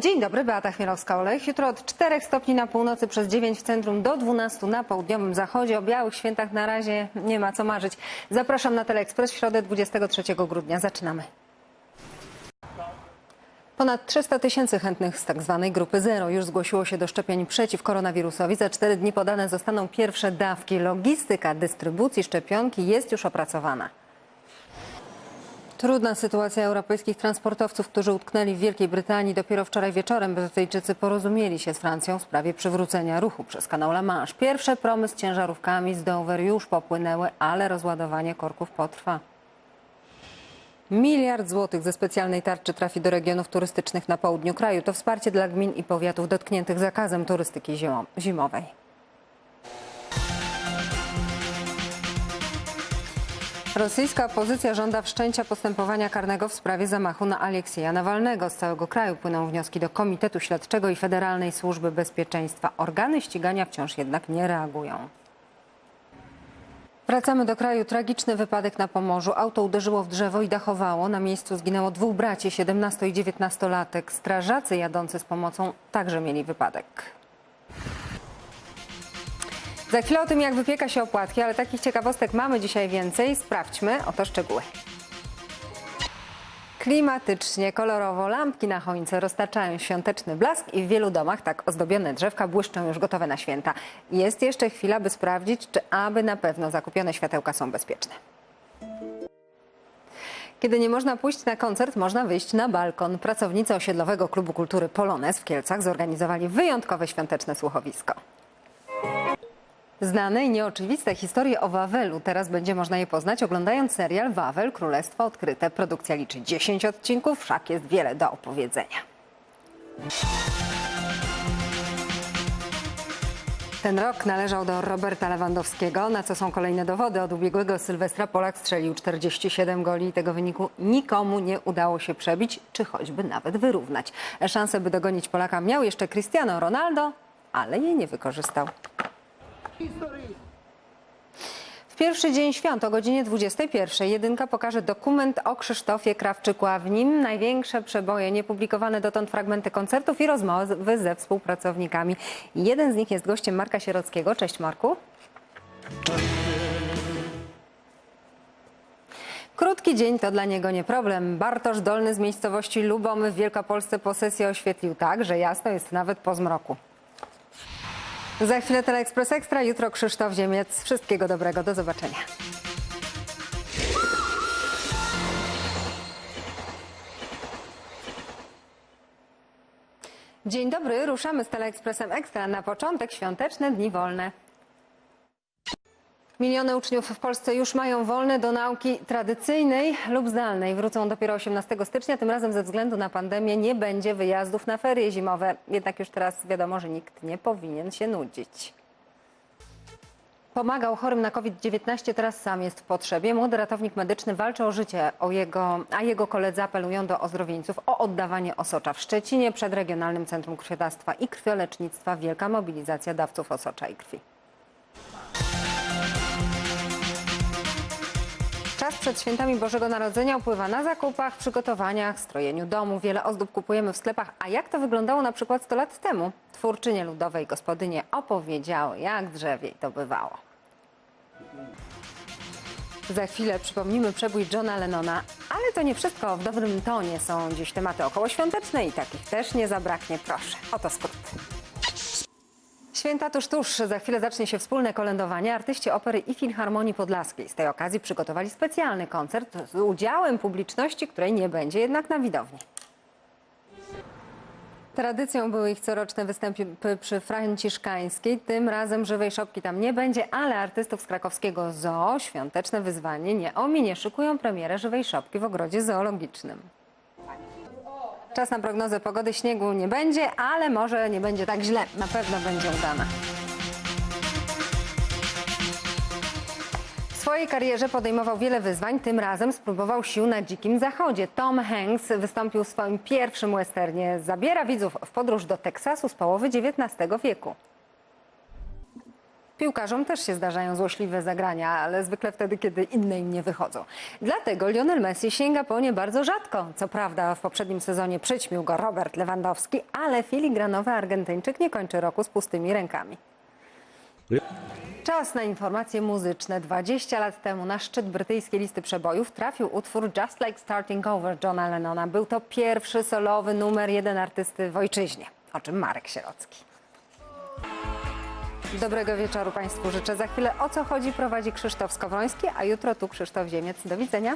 Dzień dobry, Beata Chmielowska-Olech. Jutro od 4 stopni na północy przez 9 w centrum do 12 na południowym zachodzie. O białych świętach na razie nie ma co marzyć. Zapraszam na Teleekspres w środę 23 grudnia. Zaczynamy. Ponad 300 tysięcy chętnych z tak zwanej grupy zero już zgłosiło się do szczepień przeciw koronawirusowi. Za cztery dni podane zostaną pierwsze dawki. Logistyka dystrybucji szczepionki jest już opracowana. Trudna sytuacja europejskich transportowców, którzy utknęli w Wielkiej Brytanii. Dopiero wczoraj wieczorem Brytyjczycy porozumieli się z Francją w sprawie przywrócenia ruchu przez kanał La Manche. Pierwsze promy z ciężarówkami z Dover już popłynęły, ale rozładowanie korków potrwa. Miliard złotych ze specjalnej tarczy trafi do regionów turystycznych na południu kraju. To wsparcie dla gmin i powiatów dotkniętych zakazem turystyki zimo- zimowej. Rosyjska opozycja żąda wszczęcia postępowania karnego w sprawie zamachu na Aleksieja Nawalnego. Z całego kraju płyną wnioski do Komitetu Śledczego i Federalnej Służby Bezpieczeństwa. Organy ścigania wciąż jednak nie reagują. Wracamy do kraju. Tragiczny wypadek na Pomorzu. Auto uderzyło w drzewo i dachowało. Na miejscu zginęło dwóch braci, 17 i 19-latek. Strażacy jadący z pomocą także mieli wypadek. Za chwilę o tym, jak wypieka się opłatki, ale takich ciekawostek mamy dzisiaj więcej. Sprawdźmy oto szczegóły. Klimatycznie, kolorowo, lampki na choince roztaczają świąteczny blask i w wielu domach tak ozdobione drzewka błyszczą już gotowe na święta. Jest jeszcze chwila, by sprawdzić, czy aby na pewno zakupione światełka są bezpieczne. Kiedy nie można pójść na koncert, można wyjść na balkon. Pracownicy osiedlowego klubu kultury Polones w Kielcach zorganizowali wyjątkowe świąteczne słuchowisko. Znane i nieoczywiste historie o Wawelu. Teraz będzie można je poznać oglądając serial Wawel Królestwo Odkryte. Produkcja liczy 10 odcinków, wszak jest wiele do opowiedzenia. Ten rok należał do Roberta Lewandowskiego, na co są kolejne dowody. Od ubiegłego Sylwestra Polak strzelił 47 goli i tego wyniku nikomu nie udało się przebić, czy choćby nawet wyrównać. Szansę, by dogonić Polaka miał jeszcze Cristiano Ronaldo, ale jej nie wykorzystał. W pierwszy dzień świąt o godzinie 21 jedynka pokaże dokument o Krzysztofie Krawczyku, a w nim największe przeboje, niepublikowane dotąd fragmenty koncertów i rozmowy ze współpracownikami. Jeden z nich jest gościem Marka Sierockiego. Cześć Marku. Krótki dzień to dla niego nie problem. Bartosz Dolny z miejscowości Lubomy w Wielkopolsce posesję oświetlił tak, że jasno jest nawet po zmroku. Za chwilę Teleekspres Ekstra, jutro Krzysztof Ziemiec. Wszystkiego dobrego, do zobaczenia. Dzień dobry, ruszamy z Teleekspresem Ekstra. Na początek świąteczne dni wolne. Miliony uczniów w Polsce już mają wolne do nauki tradycyjnej lub zdalnej. Wrócą dopiero 18 stycznia. Tym razem ze względu na pandemię nie będzie wyjazdów na ferie zimowe. Jednak już teraz wiadomo, że nikt nie powinien się nudzić. Pomagał chorym na COVID-19, teraz sam jest w potrzebie. Młody ratownik medyczny walczy o życie, o jego, a jego koledzy apelują do ozdrowieńców o oddawanie osocza. W Szczecinie przed Regionalnym Centrum Krwiodawstwa i Krwiolecznictwa wielka mobilizacja dawców osocza i krwi. Czas przed świętami Bożego Narodzenia upływa na zakupach, przygotowaniach, strojeniu domu. Wiele ozdób kupujemy w sklepach. A jak to wyglądało na przykład 100 lat temu? Twórczynie ludowej gospodynie opowiedziały, jak drzewiej to bywało. Za chwilę przypomnimy przebój Johna Lennona, ale to nie wszystko. W dobrym tonie są dziś tematy okołoświąteczne i takich też nie zabraknie. Proszę, oto skrót. Święta tuż, tuż. Za chwilę zacznie się wspólne kolędowanie. Artyści opery i Filharmonii Podlaskiej z tej okazji przygotowali specjalny koncert z udziałem publiczności, której nie będzie jednak na widowni. Tradycją były ich coroczne występy przy Franciszkańskiej. Tym razem żywej szopki tam nie będzie, ale artystów z krakowskiego zoo świąteczne wyzwanie nie ominie. Szykują premierę żywej szopki w ogrodzie zoologicznym. Czas na prognozę pogody. Śniegu nie będzie, ale może nie będzie tak źle. Na pewno będzie udana. W swojej karierze podejmował wiele wyzwań, tym razem spróbował sił na dzikim zachodzie. Tom Hanks wystąpił w swoim pierwszym westernie. Zabiera widzów w podróż do Teksasu z połowy XIX wieku. Piłkarzom też się zdarzają złośliwe zagrania, ale zwykle wtedy, kiedy inne im nie wychodzą. Dlatego Lionel Messi sięga po nie bardzo rzadko. Co prawda w poprzednim sezonie przyćmił go Robert Lewandowski, ale filigranowy Argentyńczyk nie kończy roku z pustymi rękami. Czas na informacje muzyczne. 20 lat temu na szczyt brytyjskiej listy przebojów trafił utwór Just Like Starting Over Johna Lennona. Był to pierwszy solowy numer jeden artysty w ojczyźnie, o czym Marek Sierocki. Dobrego wieczoru Państwu życzę. Za chwilę o co chodzi prowadzi Krzysztof Skowroński, a jutro tu Krzysztof Ziemiec. Do widzenia.